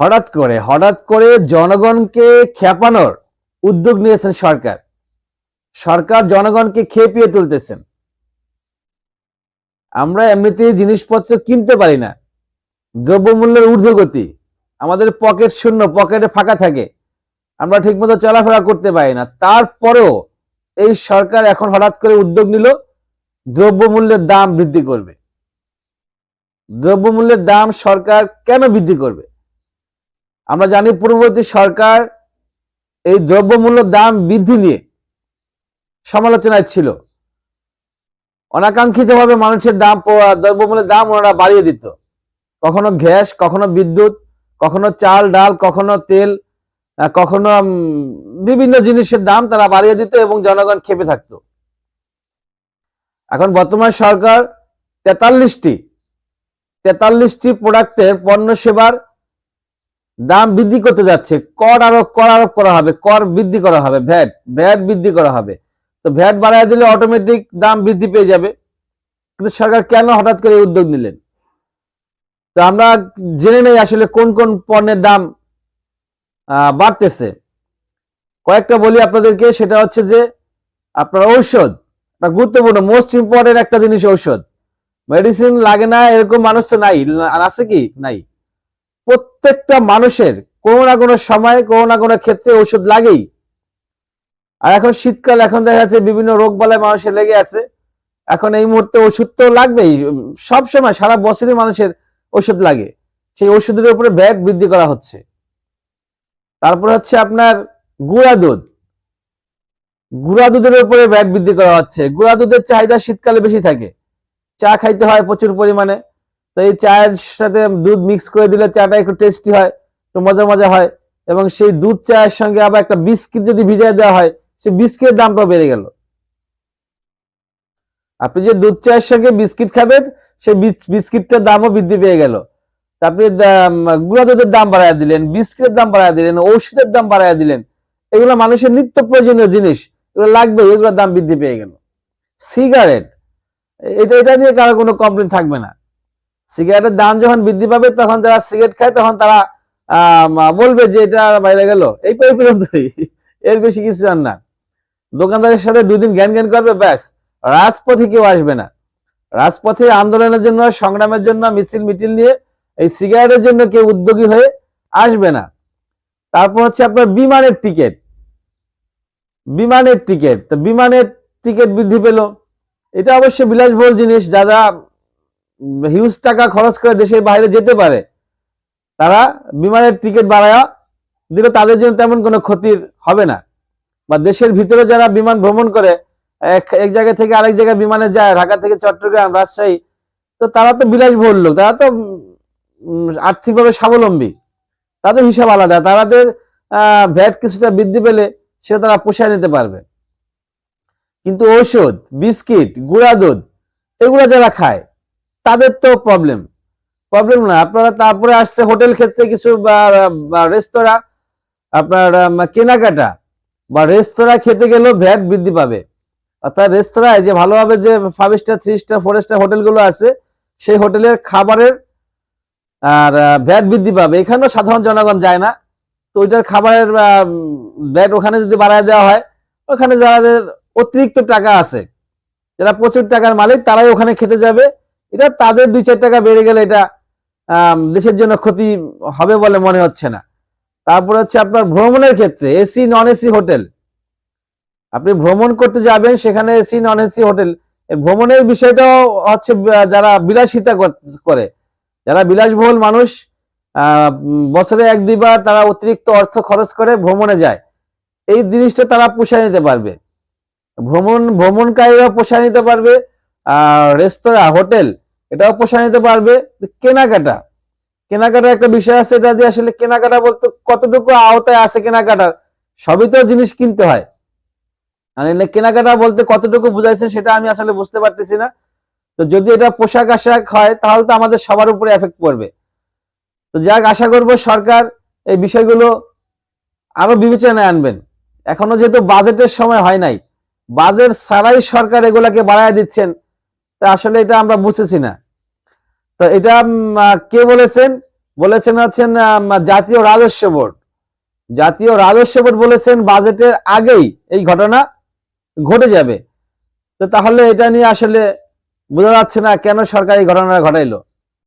হঠাৎ করে হঠাৎ করে জনগণকে খেপানোর উদ্যোগ নিয়েছেন সরকার। সরকার জনগণকে খেপিয়ে তুলতেছেন। আমরা এমনিতেই জিনিসপত্র কিনতে পারি না। দ্রব্যমূল্যের ঊর্ধ্বগতি, আমাদের পকেট শূন্য, পকেটে ফাঁকা থাকে। আমরা ঠিকমতো চলাফেরা করতে পারি না। তারপরেও এই সরকার এখন হঠাৎ করে উদ্যোগ নিল, দ্রব্যমূল্যের দাম বৃদ্ধি করবে। দ্রব্যমূল্যের দাম সরকার কেন বৃদ্ধি করবে? আমরা জানি পূর্ববর্তী সরকার এই দ্রব্যমূল্যের দাম বৃদ্ধি নিয়ে সমালোচনায় ছিল। অনাকাঙ্ক্ষিতভাবে মানুষের দাম দ্রব্যমূল্যের দাম ওনারা বাড়িয়ে দিত। কখনো গ্যাস, কখনো বিদ্যুৎ, কখনো চাল, ডাল, কখনো তেল কখনো বিভিন্ন জিনিসের দাম তারা বাড়িয়ে দিত এবং জনগণ খেপে থাকতো। এখন বর্তমান সরকার তেতাল্লিশটি তেতাল্লিশটি প্রোডাক্টের পণ্য সেবার দাম বৃদ্ধি করতে যাচ্ছে, কর আরোপ কর আরোপ করা হবে, কর বৃদ্ধি করা হবে, ভ্যাট ভ্যাট বৃদ্ধি করা হবে। তো ভ্যাট বাড়ায় দিলে অটোমেটিক দাম বৃদ্ধি পেয়ে যাবে। কিন্তু সরকার কেন হঠাৎ করে উদ্যোগ নিলেন? তো আমরা জেনে নেই আসলে কোন কোন পণ্যের দাম বাড়তেছে। কয়েকটা বলি আপনাদেরকে, সেটা হচ্ছে যে আপনার ঔষধ গুরুত্বপূর্ণ মোস্ট ইম্পর্টেন্ট একটা জিনিস ঔষধ। মেডিসিন লাগে না, এরকম মানুষ তো নাই আছে কি? নাই। প্রত্যেকটা মানুষের কোনো না কোনো সময়, কোনো না কোনো ক্ষেত্রে ওষুধ লাগেই। আর এখন শীতকাল, এখন দেখা যাচ্ছে বিভিন্ন রোগ বালায় মানুষের লেগে আছে। এখন এই মুহূর্তে ওষুধ তো লাগবেই। সব সময়, সারা বছরই মানুষের ওষুধ লাগে। সেই ওষুধের উপরে ব্যাগ বৃদ্ধি করা হচ্ছে। তারপর হচ্ছে আপনার গুঁড়া দুধ। গুঁড়া দুধের উপরে ব্যাট বৃদ্ধি করা হচ্ছে। গুঁড়া দুধের চাহিদা শীতকালে বেশি থাকে। চা খাইতে হয় প্রচুর পরিমাণে। তো এই চায়ের সাথে দুধ মিক্স করে দিলে চাটা একটু টেস্টি হয়, একটু মজা মজা হয় এবং সেই দুধ চায়ের সঙ্গে আবার একটা বিস্কিট যদি ভিজিয়ে দেওয়া হয় সেই বিস্কিটের দামটাও বেড়ে গেল। আপনি যে দুধ চায়ের সঙ্গে বিস্কিট খাবেন সেই বিস্কিটটার দামও বৃদ্ধি পেয়ে গেল। আপনি গুঁড়া দুধের দাম বাড়ায় দিলেন, বিস্কিটের দাম বাড়ায় দিলেন, ঔষধের দাম বাড়ায় দিলেন, এগুলো মানুষের নিত্য প্রয়োজনীয় জিনিস, এগুলো লাগবে, এগুলোর দাম বৃদ্ধি পেয়ে গেল। সিগারেট এটা এটা নিয়ে কারও কোনো কমপ্লেন থাকবে না। সিগারেটের দাম যখন বৃদ্ধি পাবে, তখন যারা সিগারেট খায়, তখন তারা বলবে যে এটা বাইরে গেল। এই পর্যন্তই। এর বেশি কিছু আর না। দোকানদারের সাথে দুদিন জ্ঞান জ্ঞান করবে, ব্যাস। রাজপথে কেউ আসবে না। রাজপথে আন্দোলনের জন্য, সংগ্রামের জন্য, মিছিল মিটিল নিয়ে এই সিগারেটের জন্য কেউ উদ্যোগী হয়ে আসবে না। তারপর হচ্ছে আপনার বিমানের টিকিট। বিমানের টিকিট। তো বিমানের টিকিট বৃদ্ধি পেল। এটা অবশ্য বিলাসবহুল জিনিস। যারা হিউজ টাকা খরচ করে দেশের বাইরে যেতে পারে, তারা বিমানের টিকিট বাড়ায়া দিলে তাদের জন্য তেমন কোনো ক্ষতির হবে না। বা দেশের ভিতরে যারা বিমান ভ্রমণ করে, এক জায়গা থেকে আরেক জায়গায় বিমানে যায়, ঢাকা থেকে চট্টগ্রাম, রাজশাহী, তো তারা তো বিলাসবহুল লোক, তারা তো আর্থিকভাবে স্বাবলম্বী, তাদের হিসাব আলাদা তাদের ভ্যাট কিছুটা বৃদ্ধি পেলে সেটা তারা পোষায় নিতে পারবে। কিন্তু ঔষধ, বিস্কিট, গুঁড়া দুধ, এগুলো যারা খায় তাদের তো প্রবলেম প্রবলেম না, আপনারা তারপরে আসছে হোটেল ক্ষেত্রে কিছু রেস্তোরাঁ আপনার কেনাকাটা বা রেস্তোরাঁ খেতে গেলেও ভ্যাট বৃদ্ধি পাবে। অর্থাৎ রেস্তোরাঁয় যে ভালোভাবে যে five star three star four star হোটেলগুলো আছে, সেই হোটেলের খাবারের, আর ভ্যাট বৃদ্ধি পাবে। এখানেও সাধারণ জনগণ যায় না। তো ওইটার খাবারের ভ্যাট ওখানে যদি বাড়ায় দেওয়া হয়, ওখানে যাদের অতিরিক্ত টাকা আছে, যারা প্রচুর টাকার মালিক, তারাই ওখানে খেতে যাবে। এটা তাদের দুই চার টাকা বেড়ে গেলে এটা দেশের জন্য ক্ষতি হবে বলে মনে হচ্ছে না। তারপর হচ্ছে আপনার ভ্রমণের ক্ষেত্রে এসি, নন এসি হোটেল। আপনি ভ্রমণ করতে যাবেন, সেখানে এসি, নন এসি হোটেল। ভ্রমণের বিষয়টাও হচ্ছে যারা বিলাসিতা কর- যারা বিলাসবহুল মানুষ বছরে এক দুইবার তারা অতিরিক্ত অর্থ খরচ করে ভ্রমণে যায়। এই জিনিসটা তারা পোষায় নিতে পারবে। ভ্রমণ, ভ্রমণকারীরাও পোষায় নিতে পারবে। রেস্তোরাঁ, হোটেল এটাও পোষায় নিতে পারবে কেনাকাটা। কেনাকাটার একটা বিষয় আছে, এটা যে আসলে কেনাকাটা বলতে কতটুকু আওতায় আছে কেনাকাটার, সবই তো জিনিস কিনতে হয়। এলে কেনাকাটা বলতে কতটুকু বুঝাইছে সেটা আমি আসলে বুঝতে পারতেছি না। তো যদি এটা পোশাক আশাক হয়, তাহলে তো আমাদের সবার উপরে এফেক্ট পড়বে। তো যাক, আশা করব সরকার এই বিষয়গুলো আরও বিবেচনায় আনবেন। এখনও যেহেতু বাজেটের সময় হয় নাই, বাজেট ছাড়াই সরকার এগুলাকে বাড়ায় দিচ্ছেন, তা আসলে এটা আমরা বুঝতেছি না। তো এটা কে বলেছেন? বলেছেন হচ্ছেন জাতীয় রাজস্ব বোর্ড। জাতীয় রাজস্ব বোর্ড বলেছেন বাজেটের আগেই এই ঘটনা ঘটে যাবে। তো তাহলে এটা নিয়ে আসলে বোঝা যাচ্ছে না কেন সরকার এই ঘটনা ঘটাইলো।